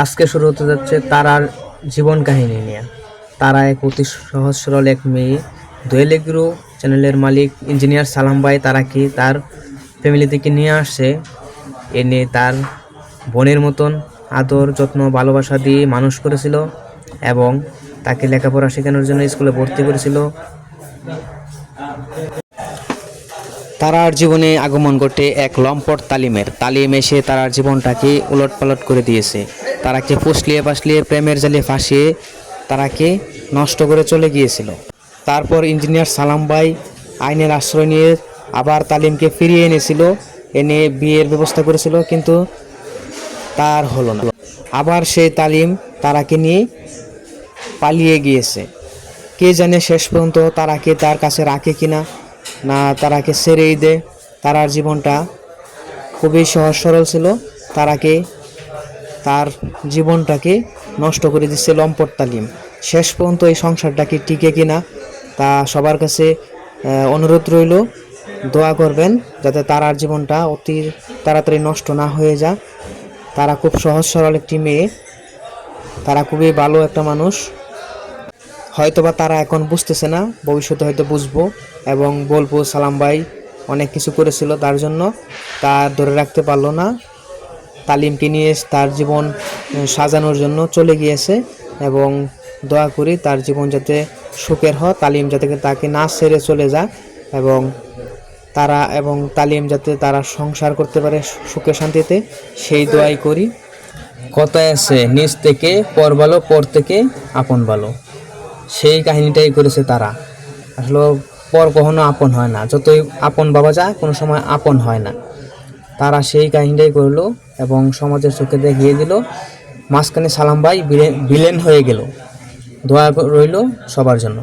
আজকে শুরু হতে যাচ্ছে তারার জীবন কাহিনী নিয়ে। তারা এক অতি সহজ সরল এক মেয়ে। দোয়েল এগ্রো চ্যানেলের মালিক ইঞ্জিনিয়ার সালাম ভাই তারাকে তার ফ্যামিলি থেকে নিয়ে আসে এনে তার বোনের মতন আদর, যত্ন, ভালোবাসা দিয়ে মানুষ করেছিল এবং তাকে লেখাপড়া শেখানোর জন্য স্কুলে ভর্তি করেছিল। তারার জীবনে আগমন ঘটে এক লম্পট তালিমের। তালিম এসে তারার জীবনটাকে উলট পালট করে দিয়েছে। তারাকে ফুসলিয়ে পাসলিয়ে প্রেমের জালে ফাঁসিয়ে তারাকে নষ্ট করে চলে গিয়েছিল। তারপর ইঞ্জিনিয়ার সালাম ভাই আইনের আশ্রয় নিয়ে আবার তালিমকে ফিরিয়ে এনেছিল। এনে বিয়ের ব্যবস্থা করেছিল, কিন্তু তার হলো না। আবার সেই তালিম তারাকে নিয়ে পালিয়ে গিয়েছে। কে জানে শেষ পর্যন্ত তারাকে তার কাছে রাখে কিনা। না, তারাকে ছেড়েই দেয় তারার জীবনটা খুবই সহজ সরল ছিল। তারাকে, তার জীবনটাকে নষ্ট করে দিচ্ছে লম্পট তালিম। শেষ পর্যন্ত এই সংসারটাকে টিকে কিনা, তা সবার কাছে অনুরোধ রইল। দোয়া করবেন যাতে তারার জীবনটা অতি তাড়াতাড়ি নষ্ট না হয়ে যায়। তারা খুব সহজ সরল একটি মেয়ে। তারা খুবই ভালো একটা মানুষ। হয়তোবা তারা এখন বুঝতেছে না, ভবিষ্যতে হয়তো বুঝব এবং বলব, সালাম ভাই, অনেক কিছু করেছিল তার জন্য, তা ধরে রাখতে পারল না। তালিমকে নিয়ে তার জীবন সাজানোর জন্য চলে গিয়েছে এবং দোয়া করি তার জীবন যাতে সুখের হয়, তালিম যাতে তাকে না ছেড়ে চলে যায় এবং তারা, এবং তালিম যাতে তারা সংসার করতে পারে সুখে শান্তিতে, সেই দোয়াই করি। কথায় আছে, নিজ থেকে পর ভালো, পর থেকে আপন ভালো। সেই কাহিনীটাই করেছে তারা। আসলে পর কখনো আপন হয় না। যতই আপন বাবা যায়, কোনো সময় আপন হয় না। তারা সেই কাহিনীটাই করল এবং সমাজের চোখে দেখিয়ে দিল। মাঝখানে সালাম ভাই বিলেন হয়ে গেল। দোয়া রইল সবার জন্য।